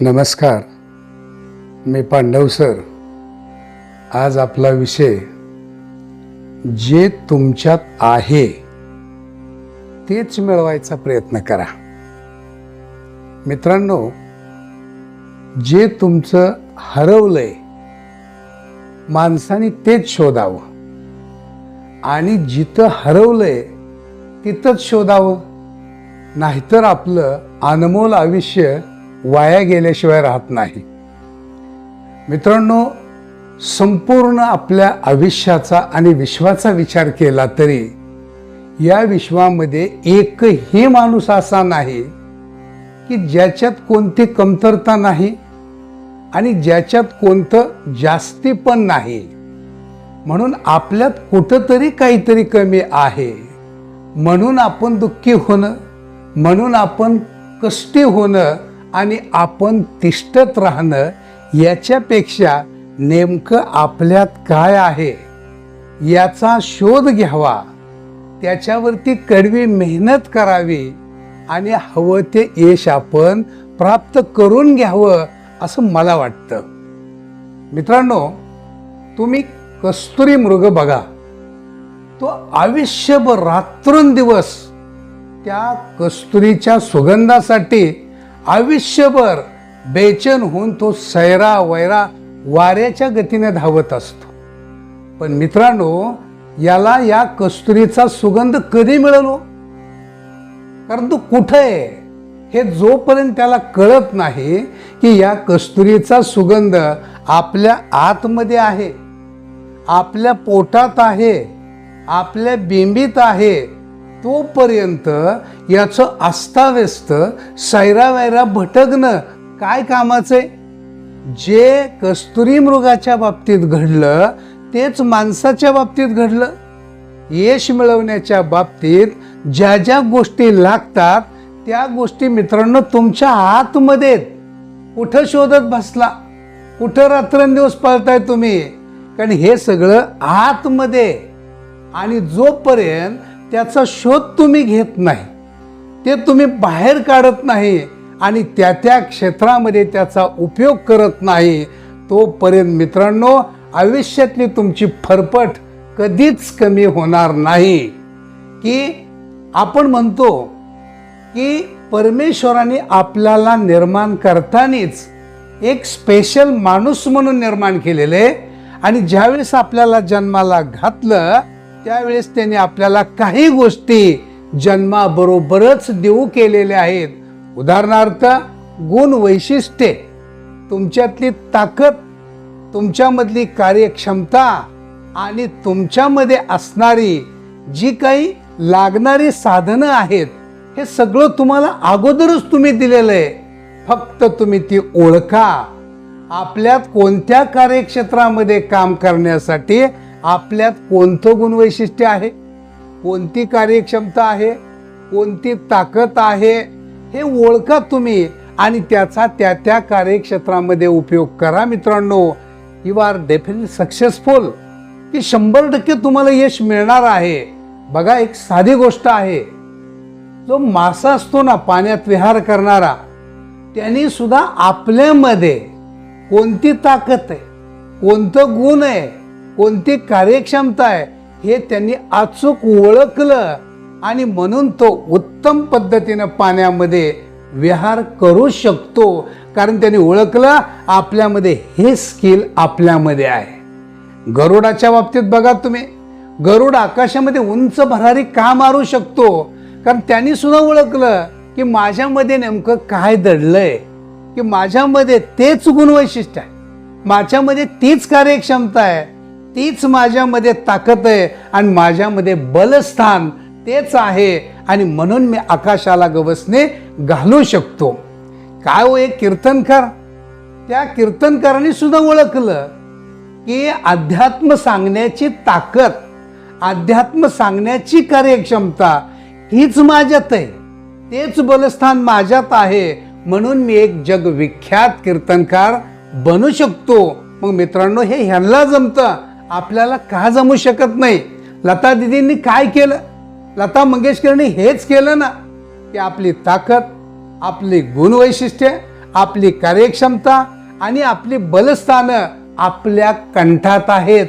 नमस्कार. मी पांडव सर. आज आपला विषय जे तुमच्यात आहे तेच मिळवायचा प्रयत्न करा. मित्रांनो जे तुमचं हरवलंय माणसाने तेच शोधावं. आणि जिथं हरवलंय तिथंच शोधावं. नाहीतर आपलं अनमोल आयुष्य वाया गेल्याशिवाय राहत नाही. मित्रांनो संपूर्ण आपल्या आयुष्याचा आणि विश्वाचा विचार केला तरी या विश्वामध्ये एकही माणूस असा नाही की ज्याच्यात कोणती कमतरता नाही आणि ज्याच्यात कोणतं जास्ती पण नाही. म्हणून आपल्यात कुठंतरी काहीतरी कमी आहे. म्हणून आपण दुःखी होणं म्हणून आपण कष्टी होणं आणि आपण तिष्ठत राहणं याच्यापेक्षा नेमकं आपल्यात काय आहे याचा शोध घ्यावा. त्याच्यावरती कडवी मेहनत करावी आणि हवं ते यश आपण प्राप्त करून घ्यावं असं मला वाटतं. मित्रांनो तुम्ही कस्तुरी मृग बघा. तो आयुष्यभर रात्रंदिवस त्या कस्तुरीच्या सुगंधासाठी आयुष्यभर बेचैन होऊन तो सैरा वैरा वाऱ्याच्या गतीने धावत असतो. पण मित्रांनो याला या कस्तुरीचा सुगंध कधी मिळालो? कारण तो कुठं आहे? हे जोपर्यंत त्याला कळत नाही की या कस्तुरीचा सुगंध आपल्या आतमध्ये आहे आपल्या पोटात आहे आपल्या बिंबीत आहे तोपर्यंत याचं अस्ताव्यस्त सैरावैरा भटकणं काय कामाचं आहे? जे कस्तुरी मृगाच्या बाबतीत घडलं तेच माणसाच्या बाबतीत घडलं. यश मिळवण्याच्या बाबतीत ज्या ज्या गोष्टी लागतात त्या गोष्टी मित्रांनो तुमच्या आतमध्ये कुठं शोधत बसला? कुठं रात्रंदिवस पळताय तुम्ही? कारण हे सगळं आतमध्ये आणि जोपर्यंत त्याचा शोध तुम्ही घेत नाही. ते तुम्ही बाहेर काढत नाही आणि त्या त्या क्षेत्रामध्ये त्याचा उपयोग करत नाही. तोपर्यंत मित्रांनो आयुष्यातली तुमची फरफट कधीच कमी होणार नाही. की आपण म्हणतो की परमेश्वराने आपल्याला निर्माण करतानीच एक स्पेशल माणूस म्हणून निर्माण केलेले आणि ज्यावेळेस आपल्याला जन्माला घातलं त्यावेळेस त्याने आपल्याला काही गोष्टी जन्माबरोबरच देऊ केलेल्या आहेत. उदाहरणार्थ गुण वैशिष्ट्ये तुमच्यातली ताकद तुमच्यामधली कार्यक्षमता आणि तुमच्यामध्ये असणारी जी काही लागणारी साधनं आहेत हे सगळं तुम्हाला अगोदरच तुम्ही दिलेलं आहे. फक्त तुम्ही ती ओळखा. आपल्यात कोणत्या कार्यक्षेत्रामध्ये काम करण्यासाठी आपल्यात कोणतं गुणवैशिष्ट्य आहे? कोणती कार्यक्षमता आहे? कोणती ताकद आहे? हे ओळखा तुम्ही आणि त्याचा त्या त्या कार्यक्षेत्रामध्ये उपयोग करा मित्रांनो. यू आर डेफिनेटली सक्सेसफुल की शंभर टक्के तुम्हाला यश मिळणार आहे. बघा एक साधी गोष्ट आहे. जो मासा असतो ना पाण्यात विहार करणारा त्यांनी सुद्धा आपल्यामध्ये कोणती ताकद आहे? कोणतं गुण आहे? कोणती कार्यक्षमता आहे हे त्यांनी अचूक ओळखलं. आणि म्हणून तो उत्तम पद्धतीनं पाण्यामध्ये विहार करू शकतो. कारण त्यांनी ओळखलं आपल्यामध्ये हे स्किल आपल्यामध्ये आहे. गरुडाच्या बाबतीत बघा तुम्ही. गरुड आकाशामध्ये उंच भरारी का मारू शकतो? कारण त्यांनी सुद्धा ओळखलं की माझ्यामध्ये नेमकं काय दडलंय. की माझ्यामध्ये तेच गुणवैशिष्ट्य आहे. माझ्यामध्ये तीच कार्यक्षमता आहे. तीच माझ्यामध्ये ताकद आहे आणि माझ्यामध्ये बलस्थान तेच आहे आणि म्हणून मी आकाशाला गवसने घालू शकतो. काय हो एक कीर्तनकार? त्या कीर्तनकाराने सुद्धा ओळखलं की अध्यात्म सांगण्याची ताकद अध्यात्म सांगण्याची कार्यक्षमता हीच माझ्यात आहे. तेच बलस्थान माझ्यात आहे. म्हणून मी एक जगविख्यात कीर्तनकार बनू शकतो. मग मित्रांनो हे ह्यांना जमतं. आपल्याला का जमू शकत नाही? लता दिदींनी काय केलं? लता मंगेशकरनी हेच केलं ना? की आपली ताकद आपली गुणवैशिष्ट्ये आपली कार्यक्षमता आणि आपली बलस्थानं आपल्या कंठात आहेत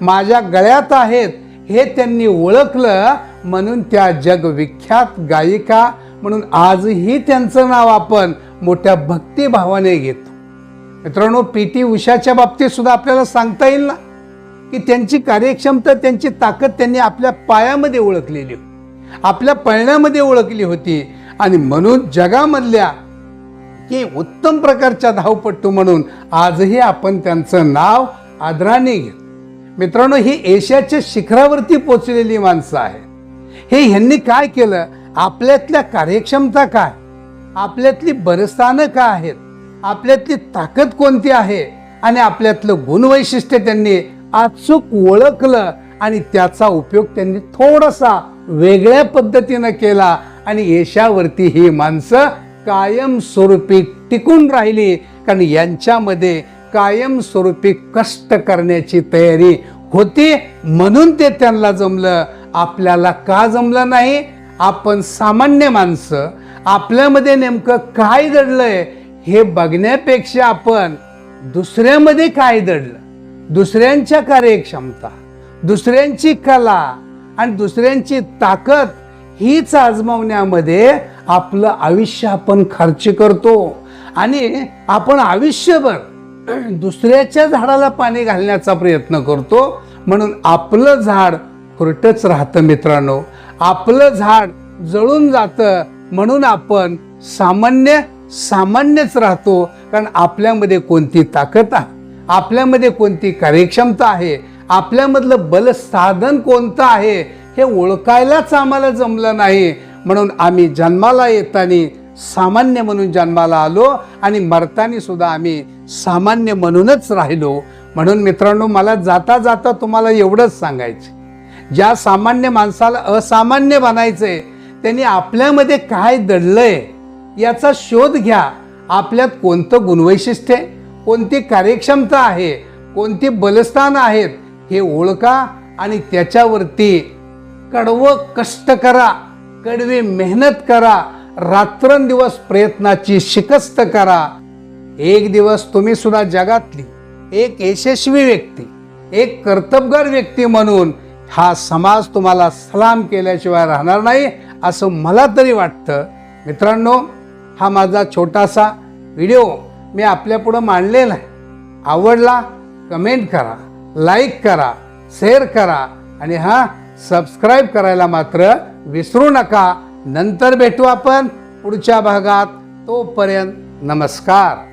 माझ्या गळ्यात आहेत. हे त्यांनी ओळखलं म्हणून त्या जगविख्यात गायिका म्हणून आजही त्यांचं नाव आपण मोठ्या भक्तिभावाने घेतो. मित्रांनो पी टी उषाच्या बाबतीत सुद्धा आपल्याला सांगता येईल ना? की त्यांची कार्यक्षमता त्यांची ताकद त्यांनी आपल्या पायामध्ये ओळखलेली होती. आपल्या पळण्यामध्ये ओळखली होती. आणि म्हणून जगामधल्या की उत्तम प्रकारच्या धावपट्टू म्हणून आजही आपण त्यांचं नाव आदराने घेतो. मित्रांनो ही एशियाच्या शिखरावरती पोचलेली माणसं आहेत. हे ह्यांनी काय केलं? आपल्यातल्या कार्यक्षमता काय? आपल्यातली बरस्थानं काय आहेत? आपल्यातली ताकद कोणती आहे? आणि आपल्यातलं गुणवैशिष्ट्य त्यांनी अचूक ओळखलं आणि त्याचा उपयोग त्यांनी थोडासा वेगळ्या पद्धतीनं केला आणि यशावरती ही माणसं कायमस्वरूपी टिकून राहिली. कारण यांच्यामध्ये कायमस्वरूपी कष्ट करण्याची तयारी होती म्हणून ते त्यांना जमलं. आपल्याला का जमलं नाही? आपण सामान्य माणसं. आपल्यामध्ये नेमकं काय दडलंय हे बघण्यापेक्षा आपण दुसऱ्यामध्ये काय दडलं दुसऱ्यांच्या कार्यक्षमता दुसऱ्यांची कला आणि दुसऱ्यांची ताकद हीच आजमावण्यामध्ये आपलं आयुष्य आपण खर्च करतो. आणि आपण आयुष्यभर दुसऱ्याच्या झाडाला पाणी घालण्याचा प्रयत्न करतो. म्हणून आपलं झाड खुरटच राहतं मित्रांनो. आपलं झाड जळून जातं म्हणून आपण सामान्य सामान्यच राहतो. कारण आपल्यामध्ये कोणती ताकद आहे? आपल्यामध्ये कोणती कार्यक्षमता आहे? आपल्यामधलं बलसाधन कोणतं आहे? हे ओळखायलाच आम्हाला जमलं नाही. म्हणून आम्ही जन्माला येताना सामान्य म्हणून जन्माला आलो आणि मरताना सुद्धा आम्ही सामान्य म्हणूनच राहिलो. म्हणून मित्रांनो मला जाता जाता तुम्हाला एवढंच सांगायचं ज्या सामान्य माणसाला असामान्य बनायचंय त्यांनी आपल्यामध्ये काय दडलंय याचा शोध घ्या. आपल्यात कोणतं गुणवैशिष्ट्य आहे? कोणती कार्यक्षमता आहे कोणती बलस्थान आहेत हे ओळखा आणि त्याच्यावरती कडवं कष्ट करा कडवी मेहनत करा रात्रंदिवस प्रयत्नाची शिकस्त करा. एक दिवस तुम्ही सुद्धा जगातली एक यशस्वी व्यक्ती एक कर्तबगार व्यक्ती म्हणून हा समाज तुम्हाला सलाम केल्याशिवाय राहणार नाही असं मला तरी वाटतं. मित्रांनो हा माझा छोटासा व्हिडिओ. मी आपल्यापुढं मांडलेला आहे. आवडला कमेंट करा लाईक करा शेअर करा आणि हां सबस्क्राईब करायला मात्र विसरू नका. नंतर भेटू आपण पुढच्या भागात. तोपर्यंत नमस्कार.